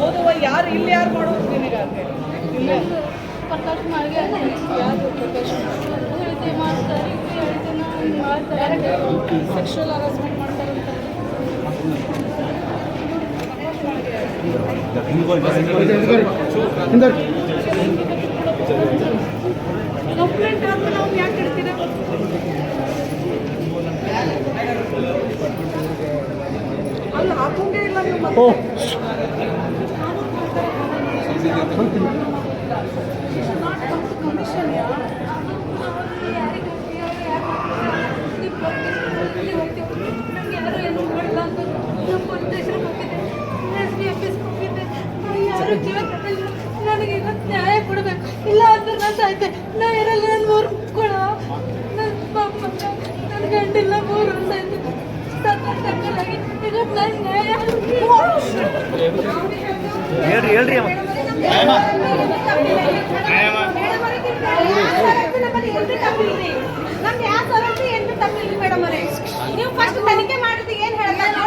ಓದುವ ಯಾರು ಇಲ್ಲಿ ಯಾರು ಮಾಡೋದು ಇಲ್ಲೇ ಪ್ರಕಾಶ್ ಮಾರ್ಗೆ ಯಾರು ಪ್ರಕಾಶ್ ಮಾಡ್ತಾರೆ ಮಾಡ್ತಾರೆ ಸೆಕ್ಷುವಲ್ ಹರಾಸ್ಮೆಂಟ್ ಮಾಡ್ತಾರೆ ಆದ್ಮೇಲೆ ನಾವು ಯಾರು ಏನು ಮಾಡಲ್ಲ ಅಂತ ನಮ್ಮ ಪೊಲೀಸ್ ಯಾರು ಜೀವ. ನನಗೆ ಇವತ್ತು ನ್ಯಾಯ ಕೊಡಬೇಕು. ಇಲ್ಲ ಅಂದ್ರೆ ನಾನು ಸಾಯ್ತೆ ನಾ ಇರಲ್ಲ ನನ್ನ ಮೂರು ಕೊಡ ನನ್ನ ಪಾಪ ನನ್ನ ಗಂಡಿಲ್ಲ ಮೂರು ವರ್ಷ ಆಯ್ತು. ಸತ್ತಾಗಿ ಇವತ್ತು ನಾನು ನ್ಯಾಯ ಹೇಳ್ರಿ ಹೇಳ್ರಿ ನಮ್ಗೆ ಯಾವ ಸವಲತ್ತು ಏನು ತಪ್ಪಿಲ್ಲ ಮೇಡಮ್ ಅವರೇ ನೀವು ಫಸ್ಟ್ ತನಿಖೆ ಮಾಡಿದ್ರೆ ಏನು ಹೇಳ್ತಾರೆ ನಮ್ಗೆ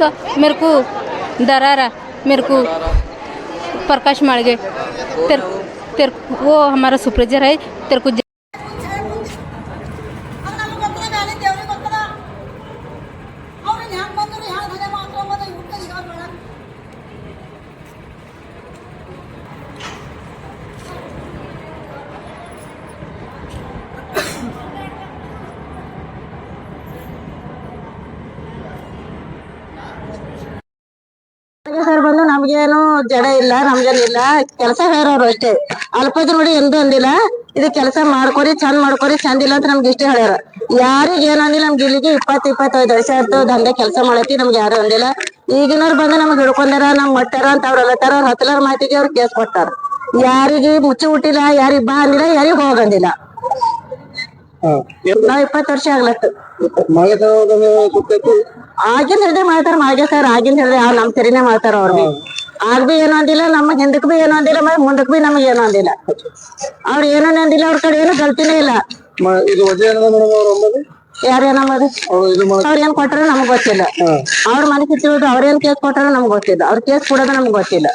तो मेरे को दरारा मेरे को प्रकाश माड़गे तेरे तेरे वो हमारा सुपरवाइजर है, तेरे को ಸರ್ ಬಂದು ನಮ್ಗೇನು ಜಡ ಇಲ್ಲ, ನಮ್ಗೇನಿಲ್ಲ. ಕೆಲಸ ಹೇಳೋರು ಅಷ್ಟೇ. ಅಲ್ಪದ ನೋಡಿ ಎಂದು ಅಂದಿಲ್ಲ. ಇದು ಕೆಲಸ ಮಾಡ್ಕೊರಿ, ಚಂದ್ ಮಾಡ್ಕೊರಿ, ಚಂದ ಇಲ್ಲ ಅಂತ ನಮ್ಗೆ ಇಷ್ಟ ಹೇಳ್ಯಾರ. ಯಾರಿಗ ಏನ್ ಅಂದಿಲ್ಲ, ನಮ್ಗೆ ಇಲ್ಲಿಗೆ ಇಪ್ಪತ್ ಇಪ್ಪತ್ತೈದು ವರ್ಷ ಆಯ್ತು, ದಂಧೆ ಕೆಲಸ ಮಾಡತಿ, ನಮ್ಗೆ ಯಾರು ಅಂದಿಲ್ಲ. ಈಗಿನವ್ರು ಬಂದು ನಮ್ಗೆ ಹಿಡ್ಕೊಂಡಾರ ನಮ್ ಮಟ್ಟಾರ ಅಂತ ಅವ್ರ ಅಲ್ಲತ್ತಾರ ಅವ್ರ ಹತ್ತಲಾರ ಮಾತಿಗೆ ಅವ್ರು ಕೇಸ್ ಕೊಡ್ತಾರ ಯಾರಿಗೆ ಮುಚ್ಚಿ ಹುಟ್ಟಿಲ್ಲ, ಯಾರಿಗ್ ಬಾ ಅಂದಿಲ್ಲ, ಯಾರಿಗ್ ಹೋಗಂದಿಲ್ಲ. ನಾವ್ ಇಪ್ಪತ್ತು ವರ್ಷ ಆಗ್ಲತ್ತು. ಆಗಿನ ಹಿಡ್ದೆ ಮಾಡ್ತಾರ ಮಾಗೆ ಸರ್ ಆಗಿನ ಹಿಡ್ದೆ ಆ ನಮ್ ಸರಿನೇ ಮಾಡ್ತಾರ ಅವ್ರ ಬಿ. ಆಗ ಬಿ ಏನು ಅಂದಿಲ್ಲ ನಮ್ಮ ಹಿಂದಕ್ ಬಿ ಏನು ಅಂದಿಲ್ಲ ಮತ್ತೆ ಮುಂದಕ್ ಬಿ ನಮಗ್ ಏನು ಅಂದಿಲ್ಲ. ಅವ್ರ ಏನೂ ಅಂದಿಲ್ಲ ಅವ್ರ ಕಡೆ ಏನು ಗಲ್ತಿನೇ ಇಲ್ಲ. ಇದು ಮೇಡಮ್ ಅವ್ರ ಅವ್ರು ಅವ್ರ ಏನ್ ಕೊಟ್ಟಾರ ನಮಗ್ ಗೊತ್ತಿಲ್ಲ. ಅವ್ರ ಮನೆ ಕಿತ್ತಿರೋದು ಅವ್ರ ಏನ್ ಕೇಸ್ ಕೊಟ್ಟಾರ ನಮ್ಗ್ ಗೊತ್ತಿಲ್ಲ. ಅವ್ರ ಕೇಸ್ ಕೂಡ ನಮ್ಗ್ ಗೊತ್ತಿಲ್ಲ.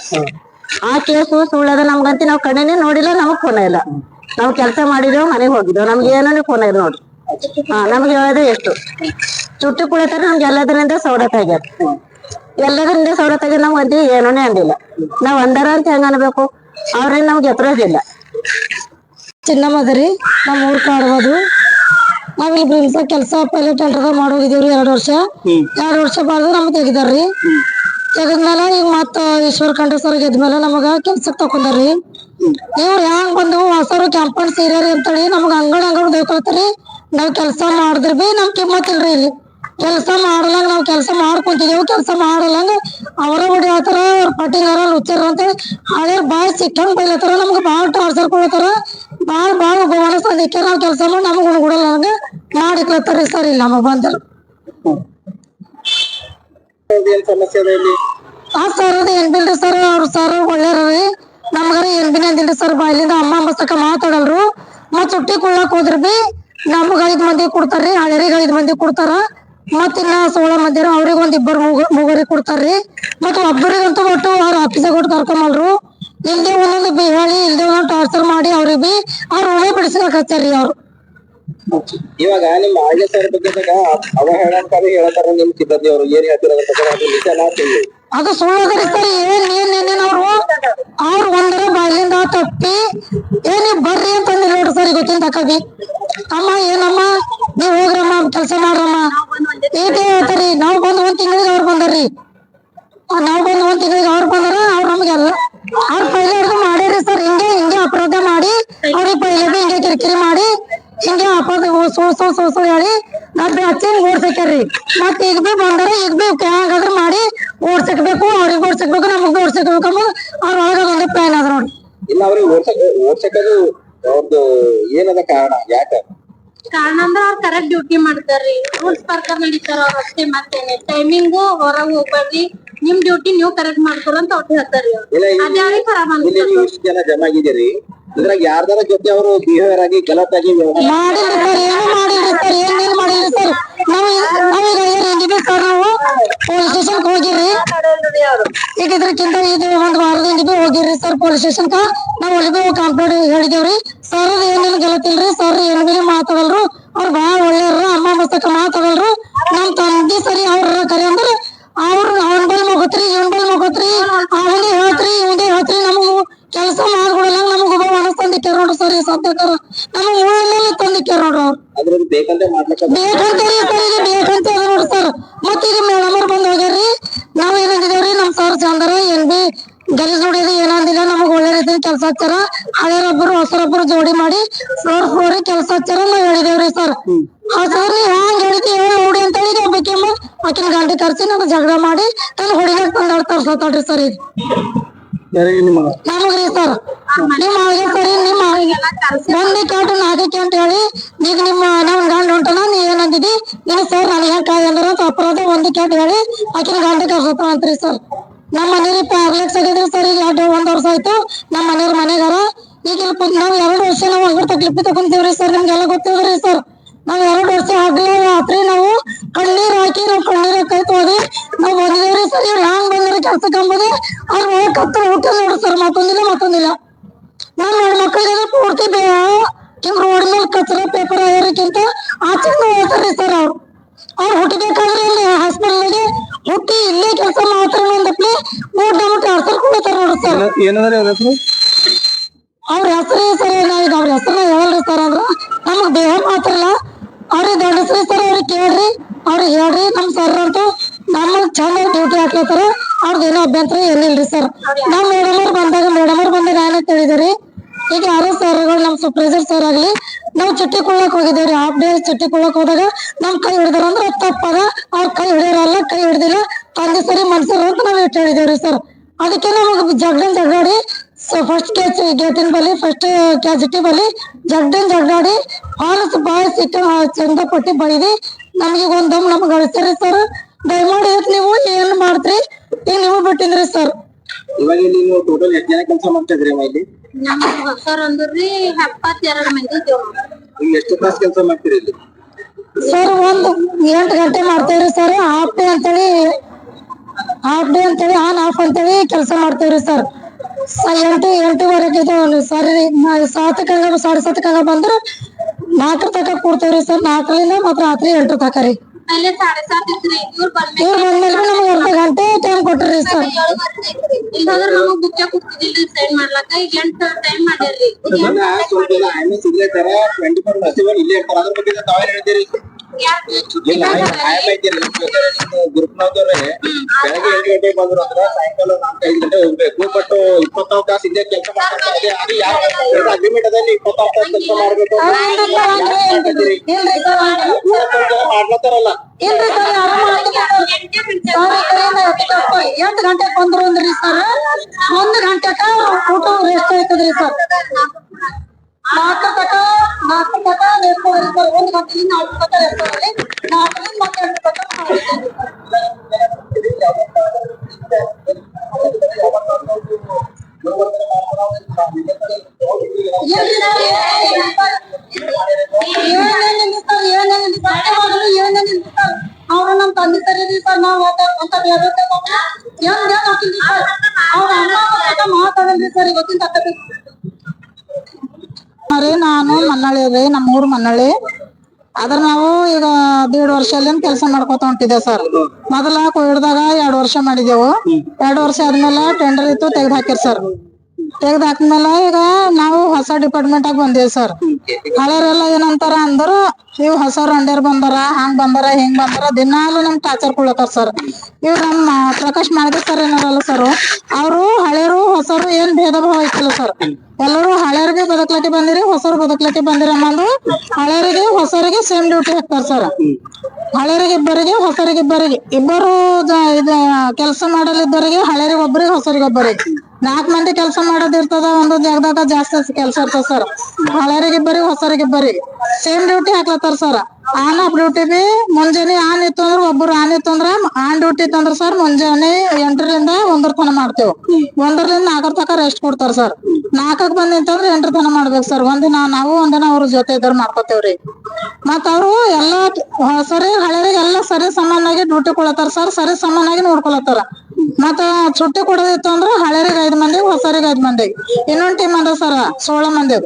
ಆ ಕೇಸು ಸುಳ್ಳದ ನಮ್ಗಂತ ನಾವ್ ಕಣ್ಣನೇ ನೋಡಿಲ್ಲ ನಮಗ್ ಫೋನ ಇಲ್ಲ. ನಾವ್ ಕೆಲಸ ಮಾಡಿದೇವ್ ಮನೆಗೆ ಹೋಗಿದ್ದೇವ್ ನಮ್ಗೆ ಏನಾದ್ರು ಫೋನ್ ಆಗಿದೆ ನೋಡ್ರಿ ಹಾ ನಮ್ಗೆ ಹೇಳೋದೇ ಎಷ್ಟು. ಚುಟ್ಟಿ ಕುಳಿತಾರ ನಮ್ಗೆ ಎಲ್ಲದರಿಂದ ಸವಲತ್ತು ಆಗ್ಯದ. ಎಲ್ಲದರಿಂದ ಸವಲತ್ತು ಆಗ್ಯದ ನಮ್ಗೆ ಅಂತೀವಿ ಏನೂ ಅಂದಿಲ್ಲ. ನಾವ್ ಅಂದಾರ ಅಂತ ಹೆಂಗ ಅನ್ಬೇಕು? ಅವ್ರೇನ್ ನಮ್ಗೆ ಎತ್ತರೋದಿಲ್ಲ ಚಿನ್ನಮ್ಮದರಿ ನಮ್ಮ ಊರ್ ಕಾಡ್ಬೋದು ನಾವಿಲ್ಲಿ ಬ್ರಿಮ್ಸ್ ಕೆಲಸ ಪೈಲಟ್ ಅಂಟ್ರದ ಮಾಡೋಗಿದ್ದೀವ್ರಿ ಎರಡು ವರ್ಷ. ಎರಡು ವರ್ಷ ಬಾಳ್ದು ನಮ್ಗೆ ತೆಗಿದಾರ್ರಿ. ತೆಗದ್ಮೇಲೆ ಈಗ ಮತ್ತ ಈಶ್ವರ್ ಖಂಡ್ರೆ ಸರ್ ಗೆದ್ಮೇಲೆ ನಮಗ ಕೆಲ್ಸಕ್ ತಕೊಂಡಾರ್ರಿ. ಇವ್ರು ಹೆಂಗ್ ಬಂದು ಹೊಸರು ಕ್ಯಾಂಪೌಂಡ್ ಸೀರಿಯರ್ ಅಂತೇಳಿ ನಮ್ಗ ಅಂಗಡಿ ಅಂಗಡಿ ದೊಯ್ಕೊಳ್ತಾರಿ ನಾವ್ ಕೆಲ್ಸ ಮಾಡಿದ್ರ ಬಿ ನಮ್ ಕಿಮ್ಮತ್ ಇಲ್ರಿ ಇಲ್ಲಿ. ಕೆಲಸ ಮಾಡಲಂಗ ನಾವ್ ಕೆಲಸ ಮಾಡ್ಕೊಂತಿದೇವು ಕೆಲಸ ಮಾಡಲಂಗ ಅವರ ಆತರ ಅವ್ರ ಪಟ್ಟಿನಾರ ಲುಚ್ಚಾರ ಅಂತೇಳಿ ಹಳೆ ಬಾಳ್ ಸಿಕ್ಕಂಗ್ ಬೈಲತ್ತಾರ ನಮ್ಗ ಬಾಳ್ ಟಾರ್ಚರ್ ಕೊಡ್ತಾರ ಬಾಳ್ ಬಾಳ್ ಗೋಣಸದಕ್ಕೆ ನಾವ್ ಕೆಲ್ಸ ಮಾಡಿ ನಮ್ಗ ಉಣ್ಗುಡಲ್ಲ ಹಂಗ ಮಾಡಿಕ್ಲತ್ತಾರ ಸರ್ ಇಲ್ಲಿ ನಮಗ್ ಬಂದರು ಸಮಸ್ಯೆ ಆ ಸರ್ ಅದು ಏನ್ ಬಿಲ್ರಿ ಸರ್ ಅವ್ರ ಸರ್ ಒಳ್ಳೆಯವ್ರಿ ನಮ್ಗಾರ ಏನ್ ಬಿನ ಅಂದಿಲ್ರಿ ಸರ್ ಬಾಯ್ಲಿಂದ ಅಮ್ಮ ಮಸ್ತಕ ಮಾತಾಡಲ್ರು. ಮತ್ ಚುಟ್ಟಿ ಕುಳ್ಳಾಕ್ ಹೋದ್ರ ಬಿ ನಮ್ಗ ಐದ್ ಮಂದಿ ಕೊಡ್ತಾರ್ರಿ ಹಳೆಯರಿಗೆ ಐದ್ ಮಂದಿ ಕೊಡ್ತಾರ. ಮತ್ ಇನ್ನ ಸೋಳ ಮಂದಿ ಅವ್ರಿಗೆ ಒಂದ್ ಇಬ್ಬರು ಮೂಗರಿ ಕೊಡ್ತಾರ್ರಿ. ಮತ್ ಒಬ್ಬರಿಗಂತೂ ಒಟ್ಟು ಅವ್ರ ಆಫೀಸಾಗ ಕೊಟ್ಟು ಕರ್ಕೊಂಬಲ್ರು. ಇಲ್ಲಿ ಒಂದೊಂದು ಬಿ ಹೇಳಿ ಇಲ್ದೆ ಒಂದೊಂದು ಟಾರ್ಚರ್ ಮಾಡಿ ಅವ್ರಿಗೆ ಬಿ ಅವ್ರ ರೂಮೇ ಬಿಡಿಸ್ಲಾಕ್ ಹಚ್ಚಾರ್ರಿ ಅವ್ರು. ಇವಾಗ ನಿಮ್ಮ ಆಡಳಿತ ಬಗ್ಗೆ ಅವಹೇಳನಕಾರಿ ಹೇಳ್ತಾರ ನಿಮ್ ಸಿಬ್ಬಂದಿ ಅವ್ರು ಏನ್ ಹೇಳ್ತಿರೋದ್ರ ಬಗ್ಗೆ ಅದು ನಿಜನಾ ಸುಳ್ಳು ಅದು ಸುಳ್ಳು ಕರೀತಾರೆ ಸರ್ ಏನ್ ಏನ್ ಏನೇನ್ ಅವ್ರು? ಅವ್ರು ಒಂದರ ಬಾಯಿಂದ ತಪ್ಪಿ, ಏನೇ ಬರ್ರಿ ಅಂತ ಅಂದಿಲ್ಲ ನೋಡ್ರಿ ಸರ್ ಗೊತ್ತಿಂದ ತಕಬಿ ಅಮ್ಮ, ಏನಮ್ಮ? ನೀವ್ ಹೋಗ್ರಮ್ಮ, ಕೆಲ್ಸ ಮಾಡ್ರಮ್ಮ. ಏನೇ ಹೇಳ್ತಾರಿ ನಾವ್ ಬಂದ್ ಒಂದ್ ತಿಂಗಳಿಗೆ ಅವ್ರು ಬಂದಾರ್ರಿ. ನಾವ್ ಬಂದ್ ಒಂದ್ ತಿಂಗಳಿಗೆ ಅವ್ರು ಬಂದಾರ, ಅವ್ರು ನಮ್ಗೆಲ್ಲ ಅವ್ರ ಪೈಲೆ ಅವ್ರದ್ದು ಮಾಡ್ಯಾರಿ ಸರ್. ಹಿಂಗೆ ಹಿಂಗೆ ಅಪರಾಧ ಮಾಡಿ, ಅವ್ರಿಗೆ ಪೈಲೆ ಹಿಂಗೆ ಕಿರಿಕಿರಿ ಮಾಡಿ ಹಿಂಗೆ ಅಪರಾಧ ಸೋ ಸೋ ಸೋ ಸೋ ಹೇಳಿ. ನಬ್ಬಿ ಹಚ್ಚಿ ಓಡ್ಸಕ್ಯಾರ್ರಿ. ಮತ್ ಈಗ ಬಿ ಬಂದ್ರೆ ಈಗ ಬಿ ಹ್ಯಾಂಗಾದ್ರೂ ಮಾಡಿ ಓಡ್ಸಕ್ಬೇಕು ಅವ್ರಿಗೆ ಓಡ್ಸಕ್ಬೇಕು ನಮಗ್ ಓಡ್ಸಕ್ಬೇಕು ಅನ್ನೋದು ಅವ್ರ ಒಳಗ ಒಂದು ಪ್ಲಾನ್ ಅದ ನೋಡಿ ಇಲ್ಲ ಅವ್ರಿಗೆ ಓಡ್ಸಕ್ ಓಡ್ಸಕ್ಕದು ಅವ್ರದ್ದು ಏನದ ಕಾರಣ? ಯಾಕ? ಕಾರಣ ಅಂದ್ರ ಅವ್ರ ಕರೆಕ್ಟ್ ಡ್ಯೂಟಿ ಮಾಡ್ತಾರ್ರಿ. ರೂಲ್ಸ್ ಪ್ರಕಾರ ನಡೀತಾರ ಅವ್ರ ಅಷ್ಟೇ ಮತ್ತೇನೆ. ಟೈಮಿಂಗು ಹೊರಗ್ ಹೋಗ್ಬೇಡ್ರಿ. ನಿಮ್ ಡ್ಯೂಟಿ ನೀವು ಕರೆಕ್ಟ್ ಮಾಡ್ಕೊಳಂತ ಅವ್ರು ಹೇಳ್ತಾರ್ರಿ ಅದೇ ಅವ್ರಿಗೆ ಖರಾಬ್ ಅನ್ಸ್ತಾರ ಜನ ಇದ್ರಾಗ ಯಾರ್ದಾರ ಜೊತೆ ಅವರು ಬಿಹೇವಿಯರ್ ಆಗಿ ನಾವ್ ಪೊಲೀಸ್ ಸ್ಟೇಷನ್ ಹೋಗಿರಿ ಈಗ ಇದ್ರಕ್ಕಿಂತ ಇದು ಒಂದ್ ವಾರದಿಂದ ಬಿ ಹೋಗಿರ್ರಿ ಸರ್ ಪೊಲೀಸ್ ಸ್ಟೇಷನ್ ನಾವ್ ಬಿ ಕಂಪ್ಲೇಂಟ್ ಹೇಳಿದೇವ್ರಿ. ಸರ್ ಏನೇನು ಗಲತಿಲ್ರಿ ಸರ್ ಏನ್ ಬಿ ಮಾತಾಡಲ್ರು? ಅವ್ರು ಬಾಳ ಒಳ್ಳೆಯವ್ರು, ಅಮ್ಮ ಮಸ್ತಕ ಮಾತಾಡಲ್ರು. ನಮ್ ತಂದೆ ಸರಿ ಅವ್ರ ಕರೆ ಅಂದ್ರೆ ಅವ್ರ ಅವನ್ ಬಲ್ ಮುಗತ್ರಿ, ಇವನ್ ಬಲ್ ಮುಗತ್ರಿ ಅವನೇ ಹೇಳ್ತ್ರಿ. ನೋಡ್ರಿ ಸರ್ ಈ ಸದ್ಯಕಾರ ನಮಗ್ ಊರಲ್ಲಿ ತಂದಿಕ್ಕಾರ ನೋಡ್ರಿ ಅದ್ರಲ್ಲಿ ಮಾಡ್ಲಿಕ್ಕೆ ಬೇಕಂತ ಸರ್ ಈಗ ಬೇಕಂತ ಅದ ನೋಡ್ರಿ ಸರ್. ಮತ್ತ ಈಗ ಮೇಡಮ್ ಅವ್ರು ಬಂದು ಹೋಗ್ಯಾರ್ರಿ. ನಾವ್ ಏನಂದಿದೇವ್ರಿ ನಮ್ ಸರ್ ಚಂದ್ರ ಏನ್ ಬಿ ಗಲೀಜ್ ನೋಡಿದ ಏನಂದಿಲ್ಲ ನಮಗ್ ಒಳ್ಳೆ ರೀತಿ ಕೆಲಸ ಹಚ್ಚಾರ. ಹಳೆಯರೊಬ್ಬರು ಹೊಸರೊಬ್ಬರು ಜೋಡಿ ಮಾಡಿ ಫ್ಲೋರ್ ಫ್ಲೋರ್ ಕೆಲಸ ಹಚ್ಚಾರ ನಾವ್ ಹೇಳಿದೇವ್ರಿ ಸರ್. ಸರ್ ನೀವ್ ಹ್ಯಾಂಗ್ ಹೇಳಿದ್ರಿ ಏನು ನೋಡಿ ಅಂತ ಹೇಳಿ ಒಬ್ಬಾಕಿ ಆಕಿನ ಗಂಟೆ ಕರ್ಸಿ ನಮ್ಗೆ ಜಗಳ ಮಾಡಿ ನಾನು ಹುಡುಗ ತಂದ್ ತರ್ಸತ್ತಾಳ್ರಿ ಸರ್ ಈಗ. ನಿಮ್ಮ ಈಗ ನಿಮ್ಮ ನಮ್ಮ ಗಂಡ ಹೊಂಟನ ನೀ ಏನಂದಿದಿ ನೀನು ಸರ್ ಕಾಯಿ ಅಂದ್ರ ಅಂತ ಅಪರಾಧ ಒಂದು ಕೇಟ್ ಹೇಳಿ. ಆಕಿನ ಗಂಡಕ್ಕೆ ಹೋಪ ಅಂತ್ರಿ ಸರ್ ನಮ್ಮ ಮನೇಲಿ ಪ್ಯಾರ್ಲೆಕ್ಸ್ ಆಗಿದ್ರಿ ಸರ್ ಈಗ ಎರಡು ಒಂದ್ ವರ್ಷ ಆಯ್ತು. ನಮ್ಮ ಮನೆಯವ್ರ ಮನೆಗಾರ. ಈಗ ನಾವು ಎರಡು ವರ್ಷ ನಾವು ಅಗ್ರ ತಕ್ಲಿಪ್ಪಿ ತಗೊಂತೀವ್ರಿ ಸರ್ ನಿಮ್ಗೆಲ್ಲ ರೀ ಸರ್ ನಾವ್ ಎರಡು ವರ್ಷ ಆಗ್ಲಿ ರಾತ್ರಿ ನಾವು ಕಣ್ಣೀರ್ ಹಾಕಿ, ನಾವು ಕಣ್ಣೀರ್ ಕೈ ತೊಳೆದು ನಾವು ಬಂದಿದೇವ್ರಿ ಸರ್ ಇವ್ರು ಹ್ಯಾಂಗ್ ಬಂದ್ರೆ ಕೆಲ್ಸಕ್ಕೆ ಅಂಬುದು ಅವ್ರ ಹುಟ್ಟ ನೋಡ್ರಿ ಸರ್ ಮತ್ತೊಂದಿಲ್ಲ ಮತ್ತೊಂದಿಲ್ಲ. ನಮ್ಮ ಎರಡು ಮಕ್ಕಳಿಗೆ ಪೂರ್ತಿ ಬೇ ಹಿಂಗ್ ರೋಡ್ ಮೇಲೆ ಕಚರ ಪೇಪರ್ ಆಗಿರೋಕ್ಕಿಂತ ಆಚೆ ಹೋಗ್ತಾರೆ ಸರ್ ಅವ್ರು. ಅವ್ರು ಹುಟ್ಟಬೇಕಾದ್ರೆ ಇಲ್ಲಿ ಹಾಸ್ಪಿಟಲ್ಗೆ ಹುಟ್ಟಿ ಇಲ್ಲೇ ಕೆಲಸ ಮಾಡ್ತಾರೆ ಅಂದಪ್ಲೆ ಮೂರ್ ನಮಗ್ ಕೊಡ್ತಾರೆ ನೋಡ್ರಿ ಸರ್ ಏನಂದ್ರೆ ಅವ್ರ ಹೆಸರು? ಅವ್ರ ಹೆಸರು ಸರ್ ನಾವೀಗ ಅವ್ರ ಹೆಸರನ್ನ ಹೇಳಲ್ರಿ ಸರ್ ಅಂದ್ರ ನಮ್ಗೆ ದೇಹ ಮಾತ್ರಲ್ಲ ಅವ್ರಿಗೆ ಗಂಡಸ್ರಿ ಸರ್ ಅವ್ರಿಗೆ ಕೇಳ್ರಿ. ಅವ್ರಿಗೆ ಹೇಳ್ರಿ. ನಮ್ ಸರ್ ಅಂತ ನಮ್ಮಗ್ ಚಂದ ಡ್ಯೂಟಿ ಹಾಕ್ಲತ್ತಾರ. ಅವ್ರದ್ದು ಏನೋ ಅಭ್ಯಂತರ ಏನಿಲ್ರಿ ಸರ್ ನಮ್ ಮೇಡಮ್ ಅವ್ರು ಬಂದಾಗ ಮೇಡಮ್ ಅವ್ರು ಬಂದಾಗ ಏನಂತ ಹೇಳಿದ್ರಿ ಈಗ ಯಾರೋ ಸರ್ಗಳು ನಮ್ ಸೂಪರ್ವೈಸರ್ ಸರ್ ಆಗ್ಲಿ, ನಾವು ಚಟ್ಟಿ ಕೊಡ್ಲಕ್ ಹೋಗಿದ್ದೇವ್ರಿ. ಹಾಫ್ ಡೇ ಚಟ್ಟಿ ಕೊಡ್ಲಕ್ ಹೋದಾಗ ನಮ್ ಕೈ ಹಿಡಿದ್ರ ಅಂದ್ರೆ ಅದ್ ತಪ್ಪದ. ಅವ್ರ ಕೈ ಹಿಡಿಯೋರಲ್ಲ ಕೈ ಹಿಡ್ದಿಲ್ಲ. ತಂದೆ ಸರಿ ಮನ್ಸರು ಅಂತ ನಾವ್ ಇಟ್ಟು ಹೇಳಿದೇವ್ರಿ ಸರ್ ಅದಕ್ಕೆ ನಮಗ್ ಜಗ್ಡನ್ ಜಗಾಡಿ ಫಸ್ಟ್ ಕ್ಯಾಚ್ ಗೇಟಿನ ಬಲಿ ಫಸ್ಟ್ ಕ್ಯಾಚಿಟಿ ಬಲಿ ಜಗ್ಡನ್ ಜಗಾಡಿ ಹಾರಸ್ ಬಾಯ್ ಸಿಕ್ಕ ಚಂದ ಪಟ್ಟಿ ಬೈದಿ. ನಮಗೆ ದಮ್ ನಮ್ಗೆ ಅಳಿಸ್ತೀರಿ ಸರ್ ದಯಮಾಡಿ ನೀವು ಏನ್ ಮಾಡ್ತ್ರಿ? ಈಗ ನೀವು ಬಿಟ್ಟಿದ್ರಿ ಸರ್ ಇವಾಗ ನೀವು ಟೋಟಲ್ ಎಷ್ಟು ಜನ ಕೆಲಸ ಮಾಡ್ತಾ ಇದ್ರಿ ಅಮ್ಮ ಇಲ್ಲಿ? ನಮ್ಮ ಹೊಸರ್ ಅಂದ್ರಿ ಎಪ್ಪತ್ತೆರಡು ಮಂದಿ ಇದ್ದೇವ್. ನಾವು. ಈಗ ಎಷ್ಟು ತಾಸು ಕೆಲಸ ಮಾಡ್ತೀರಿ ಇಲ್ಲಿ? ಸರ್ ಒಂದು ಎಂಟು ಗಂಟೆ ಮಾಡ್ತೇವ್ರಿ ಸರ್. ಹಾಫ್ ಡೇ ಅಂತೇಳಿ ಹಾಫ್ ಡೇ ಅಂತೇಳಿ ಆನ್ ಆಫ್ ಅಂತೇಳಿ ಕೆಲಸ ಮಾಡ್ತೇವ್ರಿ ಸರ್. ಎಂಟು ಎಂಟುವರೆಗೆ ಇದು ಸರಿ ಸಾತಕ್ಕಾಗ ಸಾಡೆ ಸಾತಕ್ಕಾಗ ಬಂದ್ರೆ ನಾಲ್ಕರ ತನಕ ಕೂಡ್ತೇವ್ರಿ ಸರ್. ನಾಲ್ಕರಿಂದ ಮತ್ತೆ ರಾತ್ರಿ ಎಂಟು ತನಕ ರೀ. ಇವ್ರು ಬಂದ್ಮೇಲೆ ನಮ್ಗೆ ಅರ್ಧ ಗಂಟೆ ಟೈಮ್ ಕೊಟ್ರಿ ಸರ್. ಇಲ್ಲಾಂದ್ರ ನಮಗ್ ಬುಕ್ಕ ಕುಡ್ತಿದಿಲ್ರಿ ಸೈನ್ ಮಾಡ್ಲಕ್ಕ ಈಗ ಎಂಟು ಟೈಮ್ ಮಾಡ್ಯಾರ್ರಿ. ಎಂಟ್ ಇಲ್ಲೇ ಇರ್ತಾರ ಅದ್ರ ಬಗ್ಗೆ ತಾವೇನ್ ಹೇಳ್ತೀರಿ. ಐತಿರಿ ಗ್ರೂಪ್ನವ್ರೆ ಬೆಳಗ್ಗೆ ಎಂಟು ಗಂಟೆಗೆ ಬಂದ್ರು ಅಂದ್ರೆ ಸಾಯಂಕಾಲ ನಾಲ್ಕು ಐದು ಗಂಟೆ ಹೋಗ್ಬೇಕು. ಬಟ್ ಇಪ್ಪತ್ತಾರು ತಾಸು ಇದೇ ಕೆಲಸ ಮಾಡ್ತಾರೆ ಅದು ಯಾವ ಅಗ್ರಿಮೆಂಟ್ ಅದಲ್ಲಿ ಇಪ್ಪತ್ತಾರು ತಾಸು ಕೆಲಸ ಮಾಡ್ಬೇಕು. ಮಾಡ್ಲತ್ತಾರಲ್ಲ ಎಂಟು ಗಂಟೆಗೆ ಬಂದ್ರು ಅಂದ್ರಿ ಸರ್ ಒಂದು ಗಂಟೆಕ ಊಟ ರೆಸ್ಟ್ ಆಯ್ತದ್ರಿ ಸರ್ ನಾಲ್ಕು ತಕ ನಾಲ್ಕು ತಕ ರೆಸ್ಟ್ ಒಂದು ಗಂಟೆಯಿಂದ ನಾಲ್ಕು ತಕ ರೆಸ್ಟ್ ಮಾತಾಡಲ್ರಿ ಸರ್ ತಕ್ಕ ರೀ, ನಾನು ಮನ್ನಳ್ಳಿ ರೀ, ನಮ್ಮೂರ್ ಮನ್ನಳ್ಳಿ. ಆದ್ರ ನಾವು ಈಗ ದೇಡ್ ವರ್ಷ ಅಲ್ಲಿಂದ ಕೆಲಸ ಮಾಡ್ಕೊತ ಹೊಂಟಿದೆ ಸರ್. ಮೊದಲ ಕೋವಿಡ್ದಾಗ ಎರಡ್ ವರ್ಷ ಮಾಡಿದೆವು ಎರಡ್ ವರ್ಷ ಆದ್ಮೇಲೆ ಟೆಂಡರ್ ಇತ್ತು, ತೆಗ್ದು ಹಾಕಿರ್ ಸರ್. ತೆಗ್ದು ಈಗ ನಾವು ಹೊಸ ಡಿಪಾರ್ಟ್ಮೆಂಟ್ ಆಗಿ ಬಂದೇವಿ ಸರ್. ಹಳೆಯರೆಲ್ಲ ಏನಂತಾರ ಅಂದ್ರು, ಇವ್ ಹೊಸ ರಂಡೇರ್ ಬಂದಾರ, ಹಂಗ್ ಬಂದಾರ, ಹಿಂಗ್ ಬಂದಾರ, ದಿನಾಲು ನಮ್ ಟಾರ್ಚರ್ ಕೊಡ್ಲತ್ತಾರ ಸರ್. ಇವ್ ನಮ್ಮ ಪ್ರಕಾಶ್ ಮಾಡಿದ್ರೆ ಸರ್ ಏನಾರಲ್ಲ ಸರ್, ಅವರು ಹಳೆಯರು ಹೊಸರು ಏನ್ ಭೇದ ಭಾವ ಐತಿಲ್ಲ ಸರ್. ಎಲ್ಲರೂ ಹಳೆಯರಿಗೆ ಬದುಕ್ಲಕ್ಕೆ ಬಂದಿರಿ, ಹೊಸರು ಬದುಕ್ಲಕ್ಕೆ ಬಂದಿರಿ ಹಳೆಯರಿಗೆ ಹೊಸರಿಗೆ ಸೇಮ್ ಡ್ಯೂಟಿ ಹಾಕ್ತಾರ ಸರ್. ಹಳೆಯರಿಗೆ ಇಬ್ಬರಿಗೆ, ಹೊಸರಿಗೆ ಇಬ್ಬರಿಗೆ. ಇಬ್ಬರು ಕೆಲಸ ಮಾಡಲಿದ್ದವರಿಗೆ ಹಳೆಯರಿಗೆ ಒಬ್ಬರಿಗೆ ಹೊಸರಿಗೆ ಒಬ್ಬರಿಗೆ. ನಾಲ್ಕ್ ಮಂದಿ ಕೆಲಸ ಮಾಡೋದ್ ಇರ್ತದ ಒಂದೊಂದ್ ಜಾಗದಾಗ ಜಾಸ್ತಿ ಕೆಲಸ ಇರ್ತದ ಸರ್ ಹೊಸರಿಗೆ ಇಬ್ಬರಿ ಸೇಮ್ ಡ್ಯೂಟಿ ಹಾಕ್ಲತ್ತಾರ sir on off duty B, ಮುಂಜಾನೆ ಆನ್ ಇತ್ತು ಅಂದ್ರೆ ಒಬ್ಬರು ಆನ್ ಇತ್ತು ಅಂದ್ರೆ ಆನ್ ಡ್ಯೂಟಿ ಇತ್ತಂದ್ರ ಸರ್ ಮುಂಜಾನೆ ಎಂಟರಿಂದ ಒಂದರ ತನ ಮಾಡ್ತೇವ್. ಒಂದರಿಂದ ನಾಲ್ಕರ ತನಕ ರೆಸ್ಟ್ ಕೊಡ್ತಾರ ಸರ್ ನಾಲ್ಕಕ್ ಬಂದಿಂತಂದ್ರೆ ಎಂಟರ್ ಎಂಟರ ತನ ಮಾಡ್ಬೇಕು ಸರ್ ಒಂದಿನ ನಾವು ಒಂದಿನ ಅವ್ರ ಜೊತೆ ಇದ್ರ ಮಾಡ್ಕೋತೇವ್ರಿ ಮತ್ತ ಅವ್ರು ಎಲ್ಲಾ ಸರಿ ಹಳೆಯರಿಗೆ ಎಲ್ಲಾ ಸರಿ ಸಮಾನಾಗಿ ಡ್ಯೂಟಿ ಕೊಡತ್ತಾರ ಸರ್ ಸರಿ ಸಮಾನಾಗಿ ನೋಡ್ಕೊಳತ್ತಾರ. ಮತ್ತ ಚುಟ್ಟಿ ಕೊಡೋದಿತ್ತು ಅಂದ್ರೆ ಹಳೆ ಹೊಸರಿಗೆ ಐದ್ ಮಂದಿ. ಇನ್ನೊಂದ್ ಟೀಮ್ ಅದ ಸರ್ ಸೋಳ ಮಂದಿ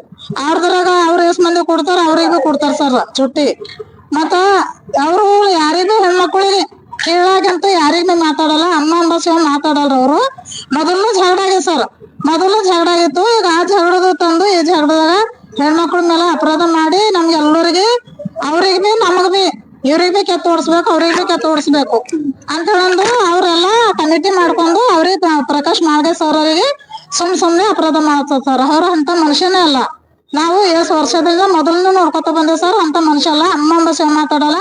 ಅವ್ರದ್ರಾಗ ಅವ್ರ ಎಷ್ಟ್ ಮಂದಿ ಕೊಡ್ತಾರ ಅವ್ರಿಗೆ ಕೊಡ್ತಾರೆ ಸರ್ ಚುಟ್ಟಿ. ಮತ್ತ ಅವರು ಯಾರಿಗೂ ಹೆಣ್ಮಕ್ಳಿಗೆ ಕೀಳಾಗಂತ ಯಾರಿಗೂ ಮಾತಾಡಲ್ಲ ಅಮ್ಮ ಅಂಬ ಶಿವ ಮಾತಾಡಲ್ಲ ಅವರು. ಮೊದಲು ಜಗಳ ಆಗಿದೆ ಸರ್. ಮೊದಲು ಜಗಳ ಆಗಿತ್ತು, ಈಗ ಆ ಜಗಳದ ತಂದು ಈ ಜಗಳದಾಗ ಹೆಣ್ಮಕ್ಳ ಮೇಲೆ ಅಪರಾಧ ಮಾಡಿ ನಮ್ಗೆ ಎಲ್ಲರಿಗೆ ಅವ್ರಿಗೆ ಬಿ ನಮಗ್ ಬಿ ಇವ್ರಿಗೆ ಬಿ ಕೆತ್ತ ಓಡಿಸ್ಬೇಕು, ಅವ್ರಿಗೆ ಬಿ ಕೆತ್ತ ಓಡಿಸ್ಬೇಕು. ಅಂತ ಹೇಳಂದು ಅವರೆಲ್ಲ ಕಮಿಟಿ ಮಾಡ್ಕೊಂಡು ಅವ್ರಿಗೆ ಪ್ರಕಾಶ್ ಮಾಳ್ಗೆ ಸರ್ ಅವರಿಗೆ ಸುಮ್ ಸುಮ್ನೆ ಅಪರಾಧ ಮಾಡ್ತದೆ ಸರ್. ಅವ್ರ ಅಂತ ಮನುಷ್ಯನೇ ಅಲ್ಲ. ನಾವು ಎಷ್ಟು ವರ್ಷದಿಂದ ಮೊದಲನೇ ನೋಡ್ಕೊತ ಬಂದೇವ್ ಸರ್. ಅಂತ ಮನುಷ್ಯ ಅಲ್ಲ. ಅಮ್ಮ ಶಿವ ಮಾತಾಡಲ್ಲ.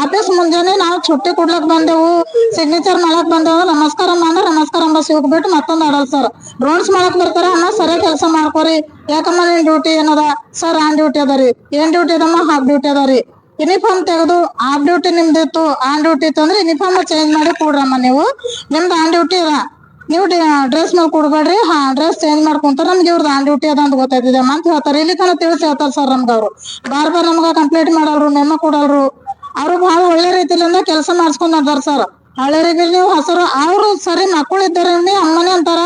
ಆಫೀಸ್ ಮುಂಜಾನೆ ನಾವು ಚುಟ್ಟಿ ಕೊಡ್ಲಕ್ ಬಂದೆವು. ಸಿಗ್ನೇಚರ್ ಮಾಡಕ್ ಬಂದೆವು. ನಮಸ್ಕಾರ ಅಂದ್ರೆ ನಮಸ್ಕಾರ ಅಂಬ ಶಿವಕ್ ಬಿಟ್ಟು ಮತ್ತೊಂದ್ ಆಡಲ್ ಸರ್. ರೋಡ್ಸ್ ಮಾಡಕ್ ಬರ್ತಾರ. ಅಮ್ಮ ಸರಿ ಕೆಲಸ ಮಾಡ್ಕೋರಿ. ಯಾಕಮ್ಮ ನಿನ್ ಡ್ಯೂಟಿ ಏನದ? ಸರ್ ಆನ್ ಡ್ಯೂಟಿ ಅದರಿ ಏನ್ ಡ್ಯೂಟಿ ಅದಮ್ಮ ಹಾಫ್ ಡ್ಯೂಟಿ ಅದರಿ ಯೂನಿಫಾರ್ಮ್ ತೆಗೆದು ಆಫ್ ಡ್ಯೂಟಿ ನಿಮ್ದಿತ್ತು. ಆನ್ ಡ್ಯೂಟಿ ಇತ್ತು ಅಂದ್ರೆ ಯೂನಿಫಾರ್ಮ್ ಚೇಂಜ್ ಮಾಡಿ ಕೊಡ್ರಮ್ಮ ನೀವು. ನಿಮ್ದು ಆನ್ ಡ್ಯೂಟಿ ಇರ ನೀವು ಡ್ರೆಸ್ ಮೇಲೆ ಕೊಡ್ಬೇಡ್ರಿ. ಹಾ ಡ್ರೆಸ್ ಚೇಂಜ್ ಮಾಡ್ಕೊಂತಾರ ನಮ್ಗೆ ಇವ್ರದ್ದು ಆನ್ ಡ್ಯೂಟಿ ಅದ ಅಂತ ಗೊತ್ತಾಯ್ತಿದೆ. ಅಂತ ಹೇಳ್ತಾರೆ, ಇಲ್ಲಿ ತನಕ ತಿಳಿಸಿ ಹೇಳ್ತಾರೆ ಸರ್ ನಮ್ಗೆ ಅವರು. ಬಾರ್ ಬಾರ್ ನಮ್ಗೆ ಕಂಪ್ಲೇಂಟ್ ಮಾಡಲ್ರು, ನೆಮ್ಮ ಕೊಡಲ್ರು. ಅವರು ಬಹಳ ಒಳ್ಳೆ ರೀತಿಲಿಂದ ಕೆಲಸ ಮಾಡಿಸ್ಕೊಂಡ್ ಸರ್ ಹಳೆಯರಿಗೆ ನೀವು ಹಸರು, ಅವರು ಸರಿ ಮಕ್ಕಳು ಇದ್ದಾರೆ ಅಮ್ಮನೇ ಅಂತಾರ.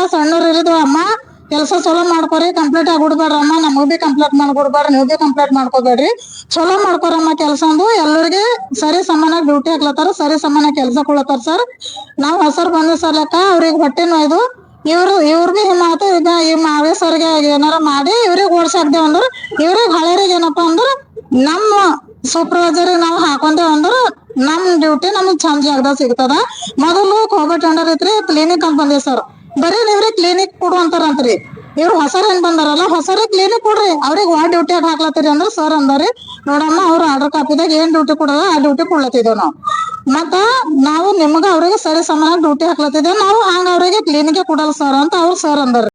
ಕೆಲಸ ಚಲೋ ಮಾಡ್ಕೊರಿ ಕಂಪ್ಲೀಟ್ ಆಗಿ ಅಮ್ಮ ನಮಗ್ ಬಿ ಕಂಪ್ಲೀಟ್ ಮಾಡ್ಕೊಡ್ಬೇಡ್ರಿ ನೀವು ಬಿ ಕಂಪ್ಲೀಟ್ ಮಾಡ್ಕೋಬೇಡ್ರಿ. ಚಲೋ ಮಾಡ್ಕೊರಮ್ಮ ಕೆಲಸ ಅಂದು ಎಲ್ಲರಿಗೆ ಸರಿ ಸಮಾನ ಡ್ಯೂಟಿ ಹಾಕ್ಲತ್ತಾರ ಸರಿ ಸಮಾನ ಕೆಲಸ ಕೊಡ್ಲತ್ತಾರ ಸರ್ ನಾವ್ ಹಸರು ಬಂದ ಸಲಕ ಅವ್ರಿಗೆ ಹೊಟ್ಟೆ ನೋಯ್ದು ಇವ್ರು, ಇವ್ರ ಬಿ ಮಾತು, ಈಗ ಈ ಮಾವೇ ಸರ್ಗೆ ಏನಾರ ಮಾಡಿ, ಇವ್ರಿಗೆ ಓಡ್ಸಾಕ್ದೇವ್ ಅಂದ್ರ, ಇವ್ರಿಗೆ ಹಳೆಯರಿಗೆ ಏನಪ್ಪಾ ಅಂದ್ರ, ನಮ್ಮ ಸೂಪರ್ವೈಸರ್ ನಾವು ಹಾಕೊಂಡೇವ್ ಅಂದ್ರ, ನಮ್ ಡ್ಯೂಟಿ ನಮಗ್ ಚಂದ ಜಾಗದಾಗ ಸಿಗ್ತದ. ಮೊದಲು ಕೋವಿಡ್ ಟೆಂಡರ್ ಐತ್ರಿ ಕ್ಲಿನಿಕ್ ಅಂತ ಬಂದೇವ್ ಸರ್ ಬರೀ ನೀವ್ರಿ ಕ್ಲಿನಿಕ್ ಕೊಡು ಅಂತಾರಂತ್ರಿ. ಇವ್ರು ಹೊಸರ್ ಏನ್ ಬಂದಾರಲ್ಲ, ಹೊಸರೇ ಕ್ಲಿನಿಕ್ ಕೊಡ್ರಿ. ಅವ್ರಿಗೆ ವಾರ್ಡ್ ಡ್ಯೂಟಿ ಹಾಕ್ಲತ್ತೀರಿ ಅಂದ್ರ ಸರ್ ಅಂದಾರಿ, ನೋಡಮ್ಮ ಅವ್ರ ಆರ್ಡರ್ ಕಾಪಿದಾಗ ಏನ್ ಡ್ಯೂಟಿ ಕೊಡಲ್ಲ ಆ ಡ್ಯೂಟಿ ಕೊಡ್ಲತ್ತಿದ್ದೇವ್ ನಾವು. ಮತ್ತ ನಾವು ನಿಮ್ಗ ಅವ್ರಿಗೆ ಸರಿ ಸಮಾನ ಡ್ಯೂಟಿ ಹಾಕ್ಲತ್ತಿದ್ದೇವೆ ನಾವು ಹಂಗ ಅವ್ರಿಗೆ ಕ್ಲಿನಿಕ್ ಕೊಡಲ್ಲ ಸರ್ ಅಂತ ಅವ್ರು ಸರ್ ಅಂದಾರ.